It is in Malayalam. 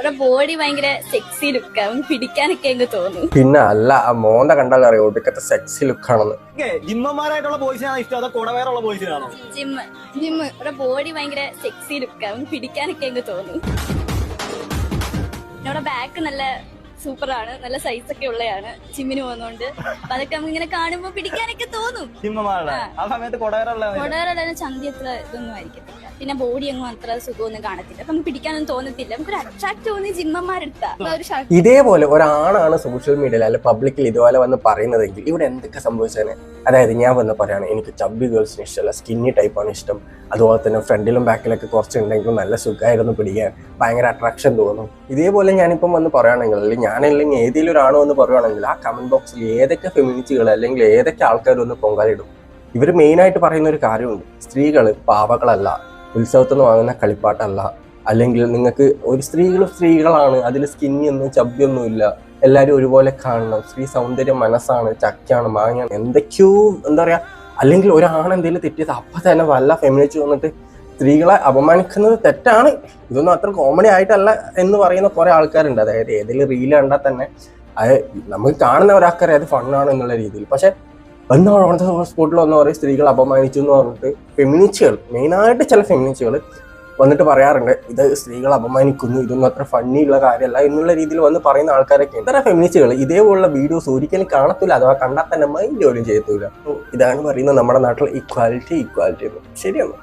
അവരുടെ ബോഡി ഭയങ്കര സെക്സി ലുക്ക് അവൻ പിടിക്കാനൊക്കെ എനിക്ക് തോന്നും. പിന്നെ അല്ല ആ മോന്ത കണ്ടാൽ അറിയാം? ഒടുക്കത്തെ സെക്സി ലുക്കാണെന്ന് ജിമ്മന്മാരായിട്ടുള്ള ബോയ്സിനാണ് ഇഷ്ടം? അതോ കുടവേറുള്ള ബോയ്സിനാണോ ജിമ്മ് ജിമ്മ്. അവരുടെ ബോഡി ഭയങ്കര സെക്സി ലുക്ക് അവൻ പിടിക്കാനൊക്കെ എനിക്ക് തോന്നും. നമ്മുടെ ബാക്ക് നല്ല സൂപ്പറാണ് നല്ല സൈസ് ഒക്കെ ഉള്ളതാണ് ജിമ്മിന് പോകുന്നോണ്ട്. അപ്പൊ അതൊക്കെ നമുക്ക് ഇങ്ങനെ കാണുമ്പോ പിടിക്കാനൊക്കെ തോന്നും. ജിമ്മന്മാരുടെ ആ. സമയത്ത് കുടവേറുള്ള കൊടവരുടെ ചന്തി എത്ര ഇതൊന്നും ആയിരിക്കത്തില്ല. പിന്നെ ബോഡി ഒന്നും അത്ര സുഖമൊന്നും കാണത്തില്ല. നമുക്ക് പിടിക്കാനൊന്നും തോന്നത്തില്ല. നമുക്ക് അട്രാക്ട് തോന്നി ജിമ്മന്മാരെടുത്താ ഇതേപോലെ ഒരാളാണ് സോഷ്യൽ മീഡിയയിൽ അല്ലെ പബ്ലിക്കിൽ ഇതുപോലെ വന്ന് പറയുന്നതെങ്കിൽ ഇവിടെ എന്തൊക്കെ സംഭവിച്ചാൽ അതായത് ഞാൻ വന്ന് പറയാണ് എനിക്ക് ചബ്ബി ഗേൾസിന് ഇഷ്ടമല്ല സ്കിന്നി ടൈപ്പാണ് ഇഷ്ടം. അതുപോലെ തന്നെ ഫ്രണ്ടിലും ബാക്കിലൊക്കെ കുറച്ച് ഉണ്ടെങ്കിൽ നല്ല സുഖമായിരുന്നു പിടിക്കാൻ. ഭയങ്കര അട്രാക്ഷൻ തോന്നും. ഇതേപോലെ ഞാനിപ്പം വന്ന് പറയുകയാണെങ്കിൽ അല്ലെങ്കിൽ ഞാനല്ലെങ്കിൽ ഏതെങ്കിലും ഒരാണോ എന്ന് പറയുകയാണെങ്കിൽ ആ കമന്റ് ബോക്സിൽ ഏതൊക്കെ ഫെമിനിസ്റ്റുകൾ അല്ലെങ്കിൽ ഏതൊക്കെ ആൾക്കാർ ഒന്ന് പൊങ്കാലിടും ഇവർ മെയിനായിട്ട് പറയുന്ന ഒരു കാര്യമുണ്ട്. സ്ത്രീകൾ പാവകളല്ല. ഉത്സവത്തിൽ നിന്ന് വാങ്ങുന്ന കളിപ്പാട്ടല്ല. അല്ലെങ്കിൽ നിങ്ങൾക്ക് ഒരു സ്ത്രീകൾ സ്ത്രീകളാണ്. അതിൽ സ്കിന്നിയൊന്നും ചബ്ബിയൊന്നും ഇല്ല എല്ലാവരും ഒരുപോലെ കാണണം. സ്ത്രീ സൗന്ദര്യം മനസ്സാണ് ചക്കയാണ് മാങ്ങയാണ്. എന്തൊക്കെയോ എന്താ പറയുക അല്ലെങ്കിൽ ഒരാണ് എന്തെങ്കിലും തെറ്റിയത് അപ്പം തന്നെ വല്ല ഫെമിനിച്ച് വന്നിട്ട് സ്ത്രീകളെ അപമാനിക്കുന്നത് തെറ്റാണ്. ഇതൊന്നും അത്ര കോമഡി ആയിട്ടല്ല എന്ന് പറയുന്ന കുറേ ആൾക്കാരുണ്ട്. അതായത് ഏതെങ്കിലും റീൽ കണ്ടാൽ തന്നെ അത് നമുക്ക് കാണുന്ന ഒരാൾക്കറിയാം അത് ഫണ്ണാണ് എന്നുള്ള രീതിയിൽ. പക്ഷെ എന്ന് ഓണത്തെ സ്പോട്ടിൽ വന്ന പറയും സ്ത്രീകൾ അപമാനിച്ചു എന്ന് പറഞ്ഞിട്ട് ഫെമിനിസ്റ്റുകൾ മെയിനായിട്ട് ചില ഫെമിനിസ്റ്റുകൾ വന്നിട്ട് പറയാറുണ്ട്. ഇത് സ്ത്രീകൾ അപമാനിക്കുന്നു ഇതൊന്നും അത്ര ഫണ്ണിയുള്ള കാര്യമല്ല എന്നുള്ള രീതിയിൽ വന്ന് പറയുന്ന ആൾക്കാരൊക്കെ ഇത്ര ഫെമിനിസ്റ്റുകൾ ഇതേപോലുള്ള വീഡിയോസ് ഒരിക്കലും കാണത്തില്ല. അഥവാ കണ്ടാൽ തന്നെ മൈൻഡ് ജോലി ചെയ്യത്തില്ല. ഇതാണ് പറയുന്നത് നമ്മുടെ നാട്ടിൽ ഇക്വാലിറ്റി ഇക്വാലിറ്റി എന്ന്. ശരിയാണ്